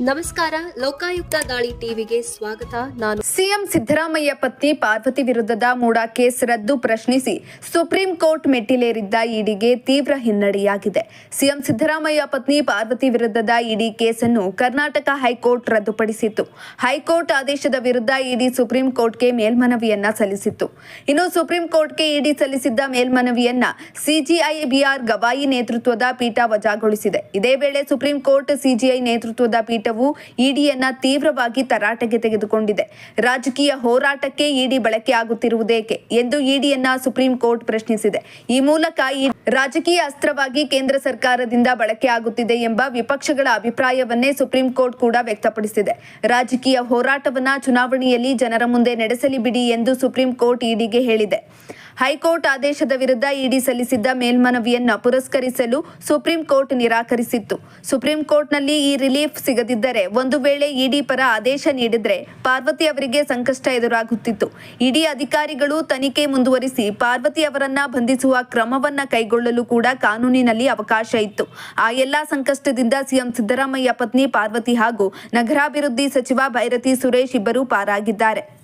ನಮಸ್ಕಾರ, ಲೋಕಾಯುಕ್ತ ದಾಳಿ ಟಿವಿಗೆ ಸ್ವಾಗತ. ನಾನು ಸಿಎಂ ಸಿದ್ದರಾಮಯ್ಯ ಪತ್ನಿ ಪಾರ್ವತಿ ವಿರುದ್ಧದ ಮೂಡಾ ಕೇಸ್ ರದ್ದು ಪ್ರಶ್ನಿಸಿ ಸುಪ್ರೀಂ ಕೋರ್ಟ್ ಮೆಟ್ಟಿಲೇರಿದ್ದ ಇಡಿಗೆ ತೀವ್ರ ಹಿನ್ನಡೆಯಾಗಿದೆ. ಸಿಎಂ ಸಿದ್ದರಾಮಯ್ಯ ಪತ್ನಿ ಪಾರ್ವತಿ ವಿರುದ್ಧದ ಇಡಿ ಕೇಸನ್ನು ಕರ್ನಾಟಕ ಹೈಕೋರ್ಟ್ ರದ್ದುಪಡಿಸಿತ್ತು. ಹೈಕೋರ್ಟ್ ಆದೇಶದ ವಿರುದ್ಧ ಇಡಿ ಸುಪ್ರೀಂ ಕೋರ್ಟ್ಗೆ ಮೇಲ್ಮನವಿಯನ್ನ ಸಲ್ಲಿಸಿತ್ತು. ಇನ್ನು ಸುಪ್ರೀಂ ಕೋರ್ಟ್ಗೆ ಇಡಿ ಸಲ್ಲಿಸಿದ್ದ ಮೇಲ್ಮನವಿಯನ್ನ ಸಿಜಿಐ ಬಿಆರ್ ಗವಾಯಿ ನೇತೃತ್ವದ ಪೀಠ ವಜಾಗೊಳಿಸಿದೆ. ಇದೇ ವೇಳೆ ಸುಪ್ರೀಂ ಕೋರ್ಟ್ ಸಿಜಿಐ ನೇತೃತ್ವದ ಪೀಠವು ಇಡಿಯನ್ನ ತೀವ್ರವಾಗಿ ತರಾಟೆಗೆ ತೆಗೆದುಕೊಂಡಿದೆ. ರಾಜಕೀಯ ಹೋರಾಟಕ್ಕೆ ಇಡಿ ಬಳಕೆ ಆಗುತ್ತಿರುವುದೇಕೆ ಎಂದು ಇಡಿಯನ್ನ ಸುಪ್ರೀಂ ಕೋರ್ಟ್ ಪ್ರಶ್ನಿಸಿದೆ. ಈ ಮೂಲಕ ರಾಜಕೀಯ ಅಸ್ತ್ರವಾಗಿ ಕೇಂದ್ರ ಸರ್ಕಾರದಿಂದ ಬಳಕೆ ಆಗುತ್ತಿದೆ ಎಂಬ ವಿಪಕ್ಷಗಳ ಅಭಿಪ್ರಾಯವನ್ನೇ ಸುಪ್ರೀಂ ಕೋರ್ಟ್ ಕೂಡ ವ್ಯಕ್ತಪಡಿಸಿದೆ. ರಾಜಕೀಯ ಹೋರಾಟವನ್ನ ಚುನಾವಣೆಯಲ್ಲಿ ಜನರ ಮುಂದೆ ನಡೆಸಲಿ ಬಿಡಿ ಎಂದು ಸುಪ್ರೀಂ ಕೋರ್ಟ್ ಇಡಿಗೆ ಹೇಳಿದೆ. ಹೈಕೋರ್ಟ್ ಆದೇಶದ ವಿರುದ್ಧ ಇಡಿ ಸಲ್ಲಿಸಿದ್ದ ಮೇಲ್ಮನವಿಯನ್ನ ಪುರಸ್ಕರಿಸಲು ಸುಪ್ರೀಂ ಕೋರ್ಟ್ ನಿರಾಕರಿಸಿತ್ತು. ಸುಪ್ರೀಂ ಕೋರ್ಟ್ನಲ್ಲಿ ಈ ರಿಲೀಫ್ ಸಿಗದಿದ್ದರೆ ಒಂದು ವೇಳೆ ಇಡಿ ಪರ ಆದೇಶ ನೀಡಿದ್ರೆ ಪಾರ್ವತಿ ಅವರಿಗೆ ಸಂಕಷ್ಟ ಎದುರಾಗುತ್ತಿತ್ತು. ಇಡಿ ಅಧಿಕಾರಿಗಳು ತನಿಖೆ ಮುಂದುವರಿಸಿ ಪಾರ್ವತಿ ಅವರನ್ನ ಬಂಧಿಸುವ ಕ್ರಮವನ್ನ ಕೈಗೊಳ್ಳಲು ಕೂಡ ಕಾನೂನಿನಲ್ಲಿ ಅವಕಾಶ ಇತ್ತು. ಆ ಎಲ್ಲಾ ಸಂಕಷ್ಟದಿಂದ ಸಿಎಂ ಸಿದ್ದರಾಮಯ್ಯ ಪತ್ನಿ ಪಾರ್ವತಿ ಹಾಗೂ ನಗರಾಭಿವೃದ್ಧಿ ಸಚಿವ ಭೈರತಿ ಸುರೇಶ್ ಇಬ್ಬರು ಪಾರಾಗಿದ್ದಾರೆ.